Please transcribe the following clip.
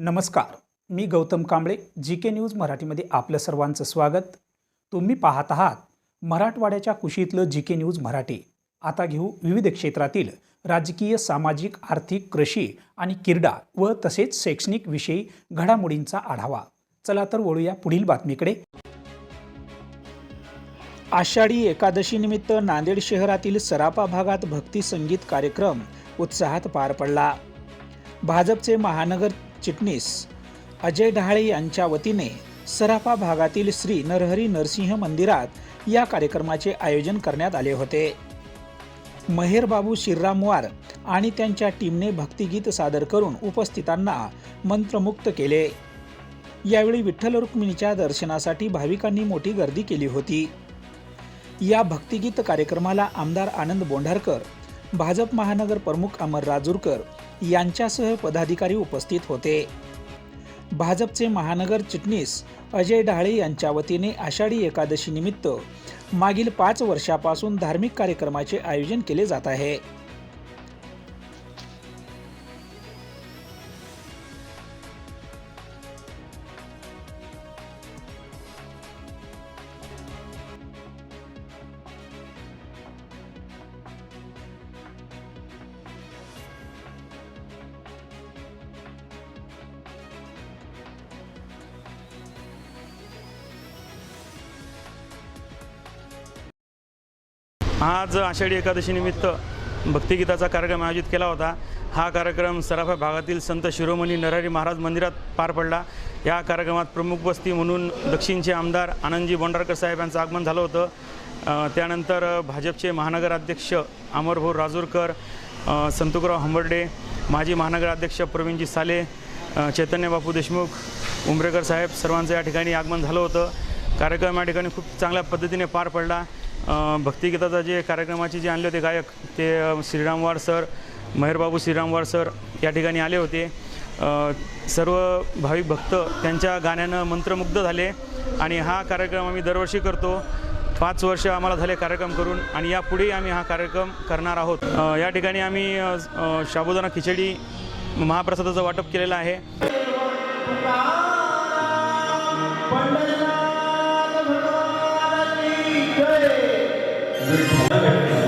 नमस्कार मी Gautam Kamble G K news मराठीमध्ये आपलं सर्वांचं स्वागत. तुम्ही पाहत आहात मराठवाड्याच्या कुशीतलं जी के न्यूज मराठी. आता घेऊ विविध क्षेत्रातील राजकीय सामाजिक आर्थिक कृषी आणि क्रीडा व तसेच शैक्षणिक विषयी घडामोडींचा आढावा. चला तर वळूया पुढील बातमीकडे. आषाढी एकादशीनिमित्त नांदेड शहरातील सरापा भागात भक्ती संगीत कार्यक्रम उत्साहात पार पडला. भाजपचे महानगर चिटणीस. अजय डहाळे यांच्या वतीने सराफा भागातील श्री नरहरी नरसिंह मंदिरात या कार्यक्रमाचे आयोजन करण्यात आले होते. महेरबाबू शिररामवार आणि त्यांच्या टीमने भक्तिगीत सादर करून उपस्थितांना मंत्रमुक्त केले. यावेळी विठ्ठल रुक्मिणीच्या दर्शनासाठी भाविकांनी मोठी गर्दी केली होती. या भक्तिगीत कार्यक्रमाला आमदार आनंद बोंढारकर भाजप महानगर प्रमुख अमर राजूरकर यांच्यासह पदाधिकारी उपस्थित होते. भाजपचे महानगर चिटणीस अजय ढाळे यांच्या वतीने आषाढी एकादशीनिमित्त मागील पाच वर्षापासून धार्मिक कार्यक्रमाचे आयोजन केले जात आहे. आज आषाढी एकादशीनिमित्त भक्तिगीताचा कार्यक्रम आयोजित केला होता. हा कार्यक्रम सराफा भागातील संत शिरोमणी नरहरी महाराज मंदिरात पार पडला. या कार्यक्रमात प्रमुख बस्ती म्हणून दक्षिणचे आमदार आनंदजी बोंडारकर साहेब यांचं आगमन झालं होतं. त्यानंतर भाजपचे महानगराध्यक्ष अमरभाऊ राजूरकर संतुकराव हंबर्डे माजी महानगर अध्यक्ष प्रवीणजी साले चैतन्य बापू देशमुख उंबरेकर साहेब सर्वांचं या ठिकाणी आगमन झालं होतं. कार्यक्रम या ठिकाणी खूप चांगल्या पद्धतीने पार पडला. भक्तिगीताचा जे कार्यक्रमाचे जे आणले होते गायक ते श्रीरामवाड श्रीरामवार सर महेरबाबू श्रीरामवार सर या ठिकाणी आले होते. सर्व भाविक भक्त त्यांच्या गाण्यानं मंत्रमुग्ध झाले आणि हा कार्यक्रम आम्ही दरवर्षी करतो. पाच वर्ष आम्हाला झाले कार्यक्रम करून आणि यापुढेही आम्ही हा कार्यक्रम करणार आहोत. या ठिकाणी आम्ही शाबुदाना खिचडी महाप्रसादाचं वाटप केलेलं आहे. तुम्ही